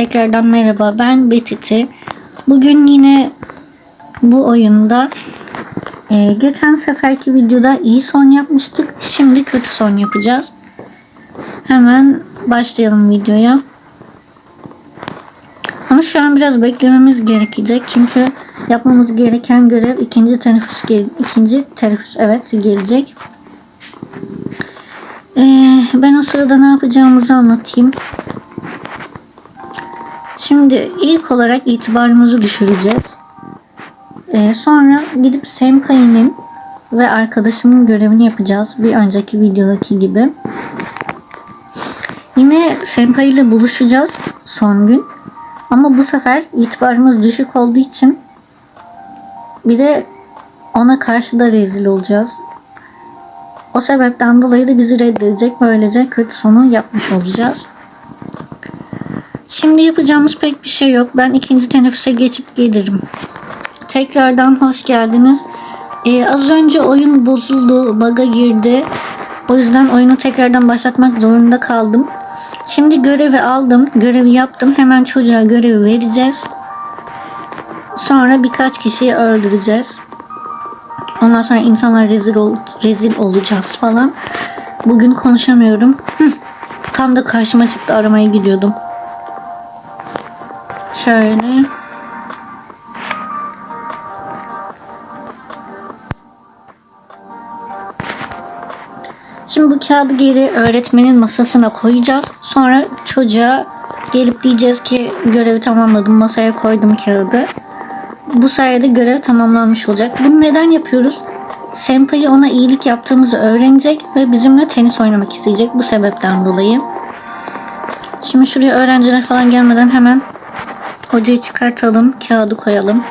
Tekrardan merhaba ben Betiti. Bugün yine bu oyunda e, geçen seferki videoda iyi son yapmıştık. Şimdi kötü son yapacağız. Hemen başlayalım videoya. Ama şu an biraz beklememiz gerekecek çünkü yapmamız gereken görev ikinci teneffüs ikinci teneffüs evet gelecek. Ee, ben o sırada ne yapacağımızı anlatayım. Şimdi ilk olarak itibarımızı düşüreceğiz. Ee, sonra gidip Senpai'nin ve arkadaşının görevini yapacağız. Bir önceki videodaki gibi. Yine Senpai ile buluşacağız son gün. Ama bu sefer itibarımız düşük olduğu için bir de ona karşı da rezil olacağız. O sebepten dolayı da bizi reddedecek. Böylece kötü sonu yapmış olacağız. Şimdi yapacağımız pek bir şey yok. Ben ikinci teneffüse geçip gelirim. Tekrardan hoş geldiniz. Ee, az önce oyun bozuldu, bug'a girdi. O yüzden oyunu tekrardan başlatmak zorunda kaldım. Şimdi görevi aldım, görevi yaptım. Hemen çocuğa görevi vereceğiz. Sonra birkaç kişiyi öldüreceğiz. Ondan sonra insanlar rezil, ol, rezil olacağız falan. Bugün konuşamıyorum. Hıh, tam da karşıma çıktı aramaya gidiyordum. Şöyle. Şimdi bu kağıdı geri öğretmenin masasına koyacağız. Sonra çocuğa gelip diyeceğiz ki görevi tamamladım masaya koydum kağıdı. Bu sayede görev tamamlanmış olacak. Bunu neden yapıyoruz? Senpai ona iyilik yaptığımızı öğrenecek ve bizimle tenis oynamak isteyecek bu sebepten dolayı. Şimdi şuraya öğrenciler falan gelmeden hemen hocayı çıkartalım, kağıdı koyalım.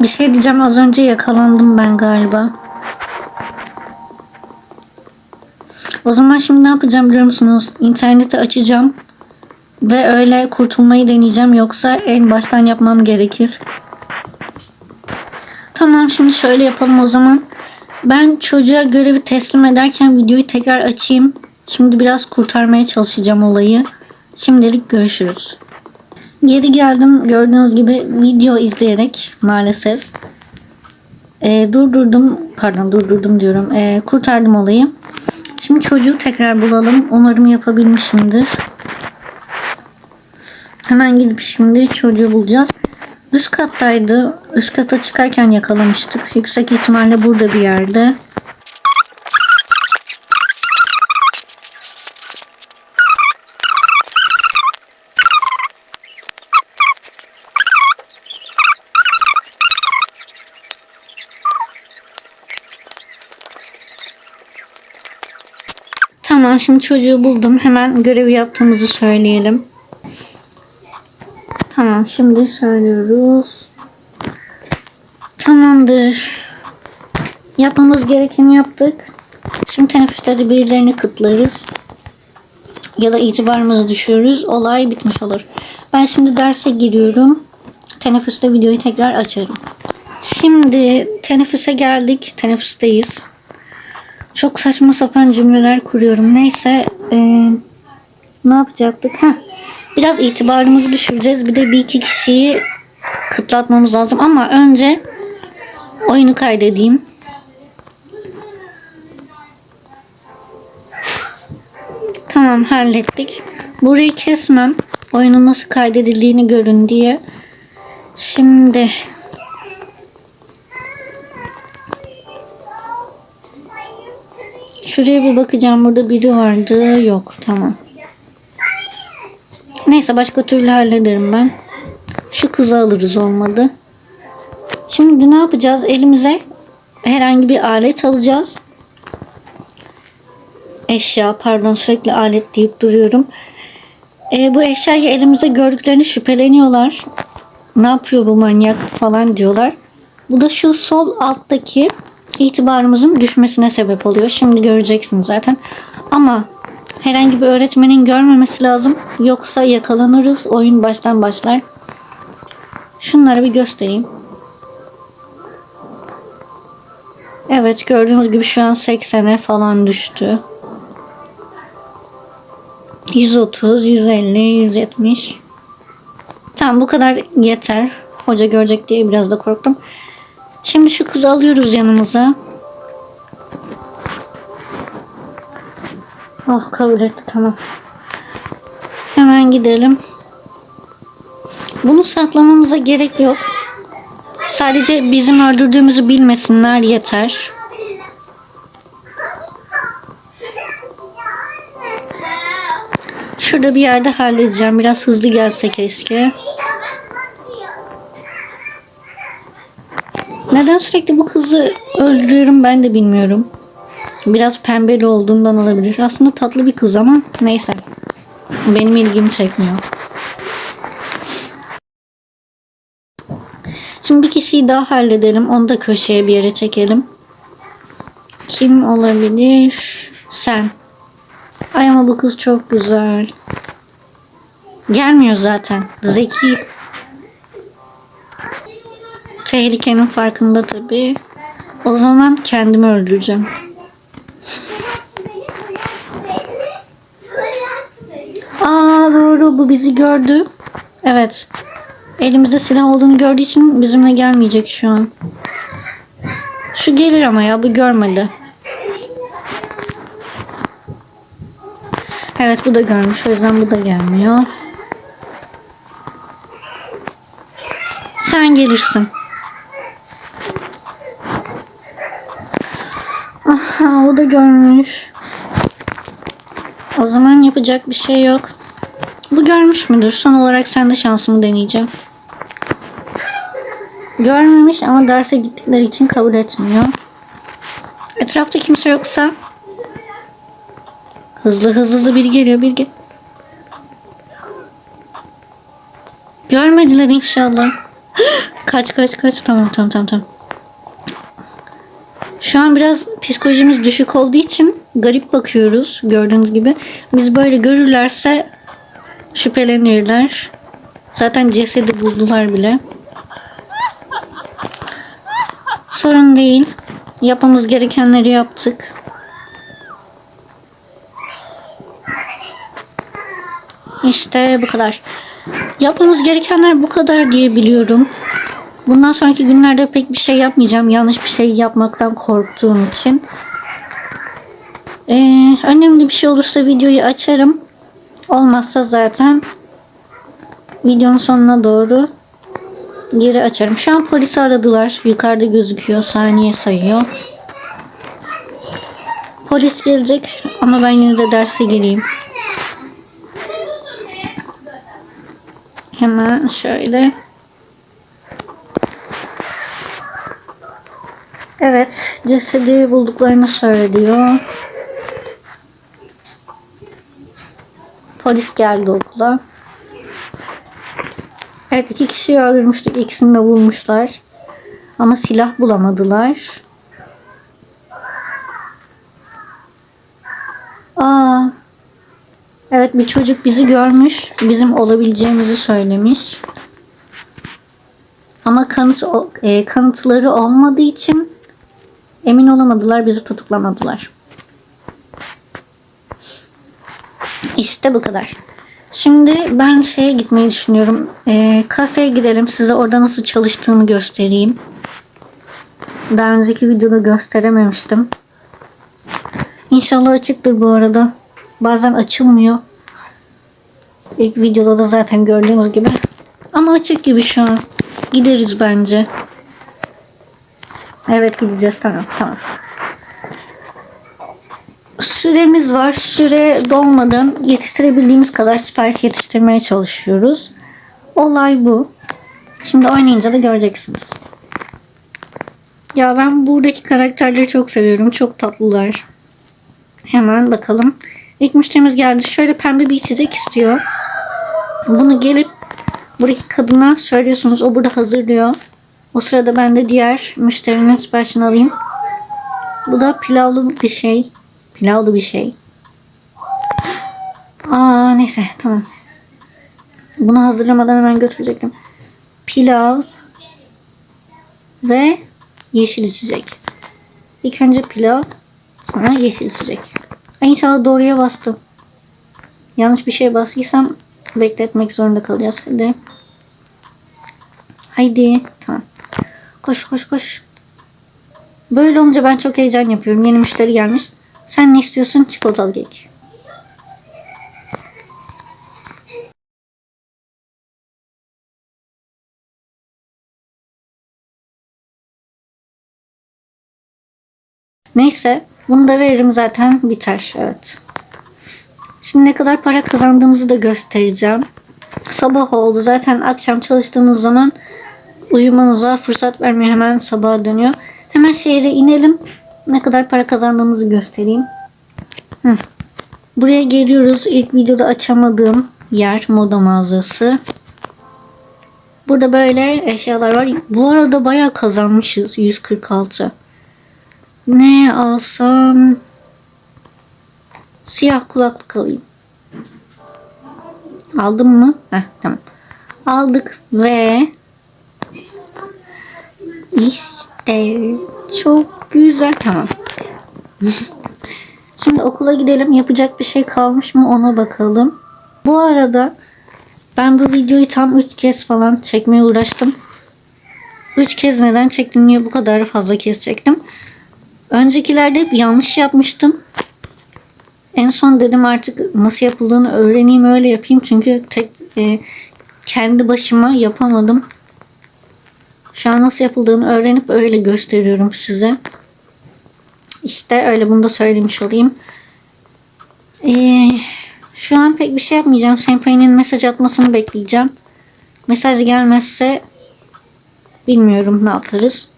Bir şey diyeceğim az önce yakalandım ben galiba. O zaman şimdi ne yapacağım biliyor musunuz? İnterneti açacağım. Ve öyle kurtulmayı deneyeceğim. Yoksa en baştan yapmam gerekir. Tamam şimdi şöyle yapalım o zaman. Ben çocuğa görevi teslim ederken videoyu tekrar açayım. Şimdi biraz kurtarmaya çalışacağım olayı. Şimdilik görüşürüz. Geri geldim gördüğünüz gibi video izleyerek maalesef. Ee, durdurdum pardon durdurdum diyorum. Ee, kurtardım olayı. Şimdi çocuğu tekrar bulalım. Umarım yapabilmişimdir. Hemen gidip şimdi çocuğu bulacağız. Üst kattaydı. Üst kata çıkarken yakalamıştık. Yüksek ihtimalle burada bir yerde. Tamam şimdi çocuğu buldum. Hemen görevi yaptığımızı söyleyelim. Tamam şimdi söylüyoruz. Tamamdır. Yapmamız gerekeni yaptık. Şimdi teneffüste birilerini kıtlarız. Ya da itibarımızı düşürürüz. Olay bitmiş olur. Ben şimdi derse giriyorum. Teneffüste videoyu tekrar açarım. Şimdi teneffüse geldik. Teneffüsteyiz. Çok saçma sapan cümleler kuruyorum. Neyse. Ee, ne yapacaktık? Heh. Biraz itibarımızı düşüreceğiz. Bir de bir iki kişiyi kıtlatmamız lazım. Ama önce oyunu kaydedeyim. Tamam hallettik. Burayı kesmem. Oyunun nasıl kaydedildiğini görün diye. Şimdi Şuraya bir bakacağım. Burada biri vardı. Yok. Tamam. Neyse başka türlü hallederim ben. Şu kızı alırız olmadı. Şimdi ne yapacağız? Elimize herhangi bir alet alacağız. Eşya pardon sürekli alet deyip duruyorum. E, bu eşyayı elimize gördüklerini şüpheleniyorlar. Ne yapıyor bu manyak falan diyorlar. Bu da şu sol alttaki itibarımızın düşmesine sebep oluyor. Şimdi göreceksiniz zaten. Ama herhangi bir öğretmenin görmemesi lazım. Yoksa yakalanırız. Oyun baştan başlar. Şunları bir göstereyim. Evet gördüğünüz gibi şu an 80'e falan düştü. 130, 150, 170. Tamam bu kadar yeter. Hoca görecek diye biraz da korktum. Şimdi şu kızı alıyoruz yanımıza. Oh kabul etti tamam. Hemen gidelim. Bunu saklamamıza gerek yok. Sadece bizim öldürdüğümüzü bilmesinler yeter. Şurada bir yerde halledeceğim. Biraz hızlı gelse keşke. Neden sürekli bu kızı öldürüyorum ben de bilmiyorum. Biraz pembeli olduğundan olabilir. Aslında tatlı bir kız ama neyse. Benim ilgimi çekmiyor. Şimdi bir kişiyi daha halledelim. Onu da köşeye bir yere çekelim. Kim olabilir? Sen. Ay ama bu kız çok güzel. Gelmiyor zaten. Zeki. Tehlikenin farkında tabii. O zaman kendimi öldüreceğim. Aa doğru bu bizi gördü. Evet. Elimizde silah olduğunu gördüğü için bizimle gelmeyecek şu an. Şu gelir ama ya bu görmedi. Evet bu da görmüş o yüzden bu da gelmiyor. Sen gelirsin. Aha o da görmüş. O zaman yapacak bir şey yok. Bu görmüş müdür? Son olarak sen de şansımı deneyeceğim. Görmemiş ama derse gittikleri için kabul etmiyor. Etrafta kimse yoksa hızlı hızlı hızlı biri geliyor bir gel. Görmediler inşallah. kaç kaç kaç tamam tamam tamam tamam. Şu an biraz psikolojimiz düşük olduğu için garip bakıyoruz gördüğünüz gibi. Biz böyle görürlerse şüphelenirler. Zaten cesedi buldular bile. Sorun değil. Yapmamız gerekenleri yaptık. İşte bu kadar. Yapmamız gerekenler bu kadar diye biliyorum. Bundan sonraki günlerde pek bir şey yapmayacağım. Yanlış bir şey yapmaktan korktuğum için. Ee, önemli bir şey olursa videoyu açarım. Olmazsa zaten videonun sonuna doğru geri açarım. Şu an polisi aradılar. Yukarıda gözüküyor. Saniye sayıyor. Polis gelecek ama ben yine de derse geleyim. Hemen şöyle. Evet, cesedi bulduklarını söylüyor. Polis geldi okula. Evet iki kişiyi öldürmüştük. İkisini de bulmuşlar. Ama silah bulamadılar. Aa. Evet bir çocuk bizi görmüş. Bizim olabileceğimizi söylemiş. Ama kanıt e, kanıtları olmadığı için emin olamadılar. Bizi tutuklamadılar. İşte bu kadar. Şimdi ben şeye gitmeyi düşünüyorum. E, kafeye gidelim. Size orada nasıl çalıştığını göstereyim. Daha önceki videoda gösterememiştim. İnşallah açıktır bu arada. Bazen açılmıyor. İlk videoda da zaten gördüğünüz gibi. Ama açık gibi şu an. Gideriz bence. Evet gideceğiz tamam tamam. Süremiz var. Süre dolmadan yetiştirebildiğimiz kadar sipariş yetiştirmeye çalışıyoruz. Olay bu. Şimdi oynayınca da göreceksiniz. Ya ben buradaki karakterleri çok seviyorum. Çok tatlılar. Hemen bakalım. İlk müşterimiz geldi. Şöyle pembe bir içecek istiyor. Bunu gelip buradaki kadına söylüyorsunuz. O burada hazırlıyor. O sırada ben de diğer müşterinin siparişini alayım. Bu da pilavlı bir şey. Pilavlı bir şey. Aa neyse tamam. Bunu hazırlamadan hemen götürecektim. Pilav ve yeşil içecek. İlk önce pilav, sonra yeşil içecek. Ay, İnşallah doğruya bastım. Yanlış bir şey bastıysam bekletmek zorunda kalacağız. Hadi. Haydi. Tamam. Koş koş koş. Böyle olunca ben çok heyecan yapıyorum. Yeni müşteri gelmiş. Sen ne istiyorsun? Çikolatalı kek. Neyse. Bunu da veririm zaten biter. Evet. Şimdi ne kadar para kazandığımızı da göstereceğim. Sabah oldu. Zaten akşam çalıştığınız zaman uyumanıza fırsat vermiyor. Hemen sabaha dönüyor. Hemen şehre inelim. Ne kadar para kazandığımızı göstereyim. Hı. Buraya geliyoruz. İlk videoda açamadığım yer moda mağazası. Burada böyle eşyalar var. Bu arada bayağı kazanmışız. 146. Ne alsam? Siyah kulaklık alayım. Aldım mı? Heh, tamam. Aldık ve işte çok güzel. Tamam. Şimdi okula gidelim. Yapacak bir şey kalmış mı ona bakalım. Bu arada ben bu videoyu tam 3 kez falan çekmeye uğraştım. 3 kez neden çektim? Niye bu kadar fazla kez çektim? Öncekilerde hep yanlış yapmıştım. En son dedim artık nasıl yapıldığını öğreneyim öyle yapayım. Çünkü tek e, kendi başıma yapamadım. Şu an nasıl yapıldığını öğrenip öyle gösteriyorum size. İşte öyle bunu da söylemiş olayım. Ee, şu an pek bir şey yapmayacağım. Senpai'nin mesaj atmasını bekleyeceğim. Mesaj gelmezse bilmiyorum ne yaparız.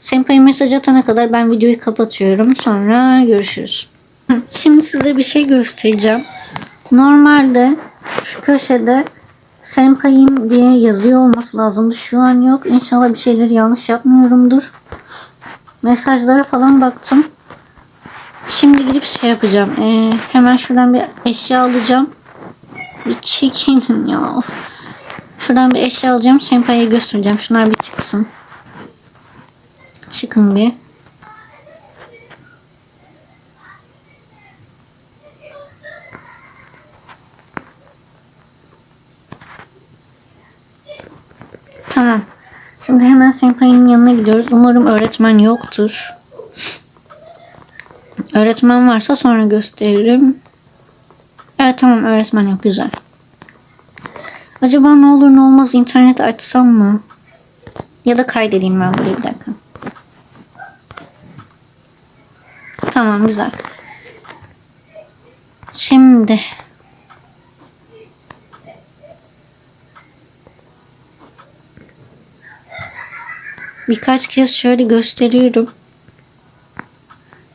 Senpai mesaj atana kadar ben videoyu kapatıyorum. Sonra görüşürüz. Şimdi size bir şey göstereceğim. Normalde şu köşede Senpai'm diye yazıyor olması lazımdı. Şu an yok. İnşallah bir şeyleri yanlış yapmıyorumdur. Mesajlara falan baktım. Şimdi gidip şey yapacağım. Ee, hemen şuradan bir eşya alacağım. Bir çekinin ya. Şuradan bir eşya alacağım. Senpai'ye göstereceğim. Şunlar bir çıksın. Çıkın bir. Tamam. Şimdi hemen Senpai'nin yanına gidiyoruz. Umarım öğretmen yoktur. Öğretmen varsa sonra gösteririm. Evet tamam öğretmen yok. Güzel. Acaba ne olur ne olmaz internet açsam mı? Ya da kaydedeyim ben buraya bir dakika. Tamam güzel. Şimdi birkaç kez şöyle gösteriyorum.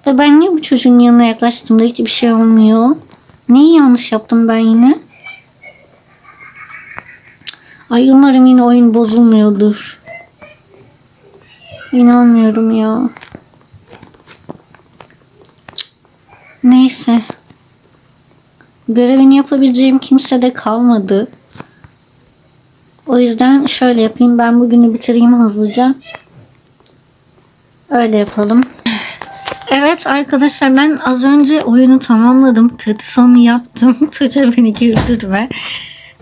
Ve ben niye bu çocuğun yanına yaklaştığımda hiçbir şey olmuyor? Neyi yanlış yaptım ben yine? Ay umarım yine oyun bozulmuyordur. İnanmıyorum ya. Neyse. Görevini yapabileceğim kimse de kalmadı. O yüzden şöyle yapayım. Ben bugünü bitireyim hızlıca. Öyle yapalım. Evet arkadaşlar ben az önce oyunu tamamladım. Kötü sonu yaptım. Tuğçe beni güldürme.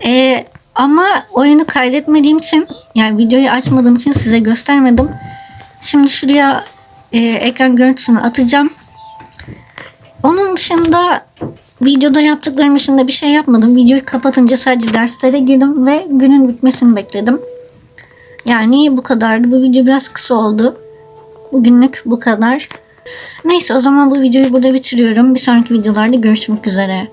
Ee, ama oyunu kaydetmediğim için yani videoyu açmadığım için size göstermedim. Şimdi şuraya e, ekran görüntüsünü atacağım. Onun dışında videoda yaptıklarım dışında bir şey yapmadım. Videoyu kapatınca sadece derslere girdim ve günün bitmesini bekledim. Yani bu kadardı. Bu video biraz kısa oldu. Bugünlük bu kadar. Neyse o zaman bu videoyu burada bitiriyorum. Bir sonraki videolarda görüşmek üzere.